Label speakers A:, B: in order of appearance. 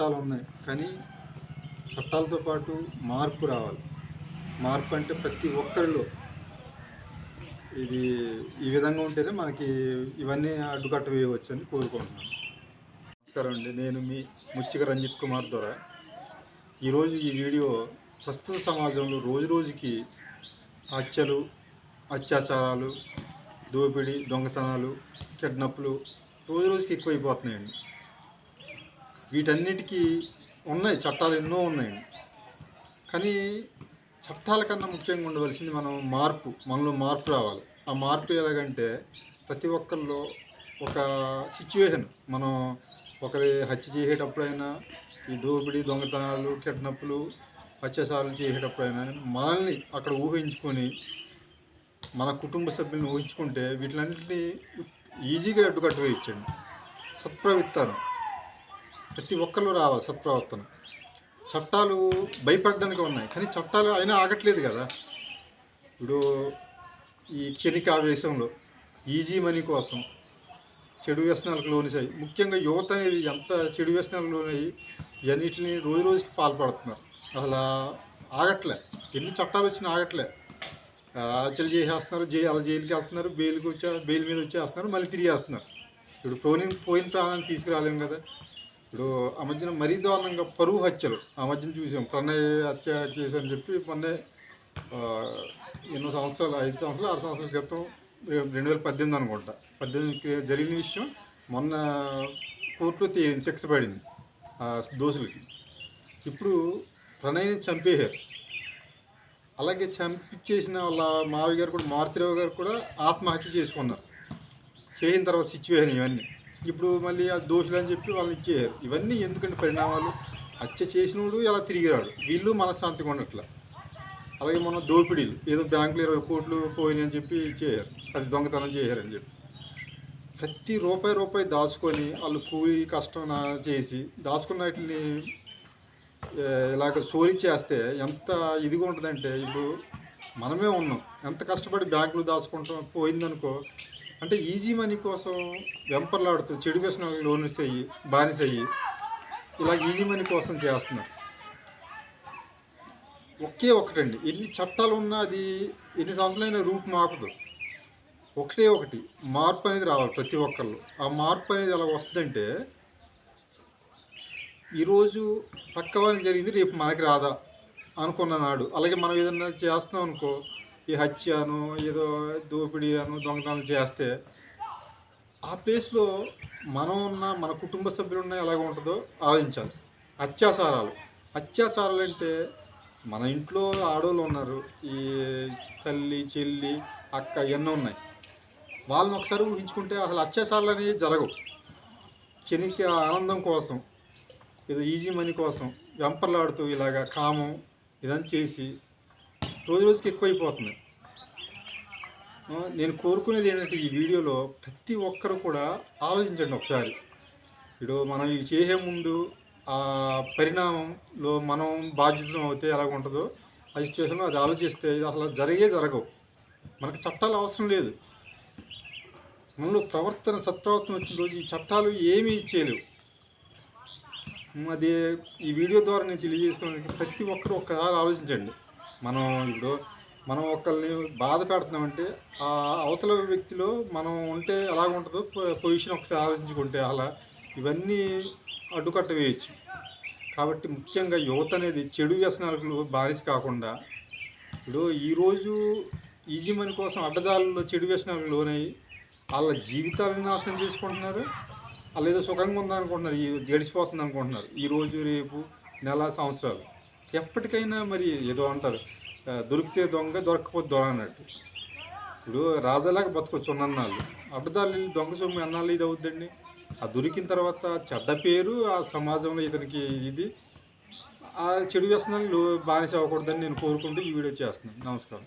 A: చట్టాలు ఉన్నాయి. కానీ చట్టాలతో పాటు మార్పు రావాలి. మార్పు అంటే ప్రతి ఒక్కరిలో ఇది ఈ విధంగా ఉంటేనే మనకి ఇవన్నీ అడ్డుకట్ట వేయవచ్చు అని కోరుకుంటున్నాను. నమస్కారం అండి. నేను మీ ముచ్చిక రంజిత్ కుమార్ ద్వారా ఈరోజు ఈ వీడియో ప్రస్తుత సమాజంలో రోజు రోజుకి హత్యలు అత్యాచారాలు దోపిడీ దొంగతనాలు కిడ్నప్లు రోజు రోజుకి ఎక్కువైపోతున్నాయండి. వీటన్నిటికీ ఉన్నాయి చట్టాలు ఎన్నో ఉన్నాయి. కానీ చట్టాల కన్నా ముఖ్యంగా ఉండవలసింది మనం మార్పు మనలో మార్పు రావాలి. ఆ మార్పు ఎలాగంటే ప్రతి ఒక్కరిలో ఒక సిచ్యువేషన్. మనం ఒకరి హత్య చేసేటప్పుడైనా ఈ దోపిడీ దొంగతనాలు కిడ్నప్పులు అత్యాచారాలు చేసేటప్పుడైనా మనల్ని అక్కడ ఊహించుకొని మన కుటుంబ సభ్యులను ఊహించుకుంటే వీటిలన్నింటినీ ఈజీగా అడ్డుకట్టు వేయించండి సత్ప్రవిత్తాను ప్రతి ఒక్కరిలో రావాలి సత్ప్రవర్తన. చట్టాలు భయపడడానికి ఉన్నాయి. కానీ చట్టాలు అయినా ఆగట్లేదు కదా. ఇప్పుడు ఈ క్షణిక ఆవేశంలో ఈజీ మనీ కోసం చెడు వ్యసనాలకు లోనిసాయి ముఖ్యంగా యువత అనేది ఎంత చెడు వ్యసనాలకు లోనయ్యి ఇవన్నిటిని రోజు రోజుకి పాల్పడుతున్నారు. అసలు ఆగట్లే. ఎన్ని చట్టాలు వచ్చినా ఆగట్లే. అచలు చేసేస్తున్నారు జై అలా జైలుకి వెళ్తున్నారు బెయిల్కి వచ్చే బెయిల్ మీద వచ్చేస్తున్నారు మళ్ళీ తిరిగి వేస్తున్నారు ఇప్పుడు పోయిన పోయిన ప్రాణాన్ని తీసుకురాలేము కదా. ఇప్పుడు ఆ మధ్యన మరీ దారుణంగా పరువు హత్యలు. ఆ మధ్యన చూసాం. ప్రణయ్ హత్య కేసు అని చెప్పి మొన్నే ఎన్నో సంవత్సరాలు ఐదు సంవత్సరాలు ఆరు సంవత్సరాల క్రితం రెండు వేల పద్దెనిమిది అనుకుంటా. పద్దెనిమిది జరిగిన విషయం మొన్న కోర్టులో శిక్ష పడింది ఆ దోషులకి. ఇప్పుడు ప్రణయ్ని చంపేశారు. అలాగే చంపించేసిన వాళ్ళ మావి గారు కూడా మారుతిరావు గారు కూడా ఆత్మహత్య చేసుకున్నారు. చేసిన తర్వాత సిచ్యువేషన్ ఇవన్నీ. ఇప్పుడు మళ్ళీ ఆ దోషులు అని చెప్పి వాళ్ళని ఇచ్చేయారు. ఇవన్నీ ఎందుకంటే పరిణామాలు? హత్య చేసినోడు ఇలా తిరిగిరాడు? వీళ్ళు మనశ్శాంతిగా ఉండట్ల. అలాగే మన దోపిడీలు. ఏదో బ్యాంకులో ఇరవై కోట్లు పోయినాయి అని చెప్పి చేయారు. అది దొంగతనం చేశారని చెప్పి. ప్రతి రూపాయి రూపాయి దాచుకొని వాళ్ళు కూలి కష్టం నా- చేసి దాచుకున్న వాటిని ఇలాగ చోరీ చేస్తే ఎంత ఇదిగా ఉంటుందంటే ఇప్పుడు మనమే ఉన్నాం. ఎంత కష్టపడి బ్యాంకులు దాచుకుంటాం పోయిందనుకో అంటే ఈజీ మనీ కోసం వెంపర్లాడుతూ చెడు వ్యసనాలకు లోన్ అయ్యి బానిస అయ్యి ఇలా ఈజీ మనీ కోసం చేస్తున్నారు. ఒకే ఒకటండి. ఎన్ని చట్టాలు ఉన్నా అది ఎన్ని సంవత్సరాలైనా రూపు మాపదు. ఒకటే ఒకటి. మార్పు అనేది రావాలి ప్రతి ఒక్కళ్ళు. ఆ మార్పు అనేది ఎలా వస్తుందంటే ఈరోజు పక్కవానికి జరిగింది రేపు మనకి రాదా అనుకున్న నాడు. అలాగే మనం ఏదన్నా చేస్తున్నాం అనుకో ఈ హత్య అను ఏదో దోపిడీ అను దొంగతనాలు చేస్తే ఆ ప్లేస్లో మనం ఉన్న మన కుటుంబ సభ్యులు ఉన్న ఎలాగ ఉంటుందో ఆలోచించాలి. అత్యాచారాలు. అత్యాచారాలు అంటే మన ఇంట్లో ఆడవాళ్ళు ఉన్నారు. ఈ తల్లి చెల్లి అక్క ఇవన్నీ ఉన్నాయి. వాళ్ళని ఒకసారి ఊహించుకుంటే అసలు అత్యాచారాలు అనేవి జరగవు. క్షణిక ఆనందం కోసం ఏదో ఈజీ మనీ కోసం వెంపర్లాడుతూ ఇలాగా కామం ఇదని చేసి రోజు రోజుకి ఎక్కువైపోతుంది. నేను కోరుకునేది ఏంటంటే ఈ వీడియోలో ప్రతి ఒక్కరు కూడా ఆలోచించండి ఒకసారి. ఇప్పుడు మనం ఇవి చేసే ముందు ఆ పరిణామంలో మనం బాధ్యతలు అవుతే ఎలా ఉంటుందో ఆ సిచ్యువేషన్లో అది ఆలోచిస్తే ఇది అసలు జరిగే జరగవు. మనకు చట్టాలు అవసరం లేదు. మనలో ప్రవర్తన సత్ప్రవర్తన వచ్చిన రోజు ఈ చట్టాలు ఏమీ చేయలేవు. అది ఈ వీడియో ద్వారా నేను తెలియజేసుకోవడానికి ప్రతి ఒక్కరు ఒక్కసారి ఆలోచించండి. మనం ఇప్పుడు మనం ఒకరిని బాధ పెడుతున్నామంటే ఆ అవతల వ్యక్తిలో మనం ఉంటే ఎలా ఉంటుందో పొజిషన్ ఒకసారి ఆలోచించుకుంటే అలా ఇవన్నీ అడ్డుకట్ట వేయచ్చు. కాబట్టి ముఖ్యంగా యువత అనేది చెడు వ్యసనాలకు బానిస కాకుండా ఇప్పుడు ఈరోజు ఈజీ మనీ కోసం అడ్డదారుల్లో చెడు వ్యసనాలకు లోనయ్యి వాళ్ళ జీవితాలను నాశనం చేసుకుంటున్నారు వాళ్ళు ఏదో సుఖంగా ఉందనుకుంటున్నారు ఈ గడిచిపోతుంది అనుకుంటున్నారు. ఈ రోజు రేపు నెల సంవత్సరాలు ఎప్పటికైనా మరి ఏదో అంటారు. దొరికితే దొంగ దొరకపోతే దొర అన్నట్టు. ఇప్పుడు రాజాలాగా బతకొచ్చు ఉన్నన్నాళ్ళు అడ్డదారులు దొంగ సొమ్ము అన్నాళ్ళు ఇది అవుద్దండి. ఆ దొరికిన తర్వాత చెడ్డ పేరు ఆ సమాజంలో ఇతనికి ఇది. ఆ చెడు వ్యసనాలు బానిస అవ్వకూడదని నేను కోరుకుంటూ ఈ వీడియో చేస్తున్నాను. నమస్కారం.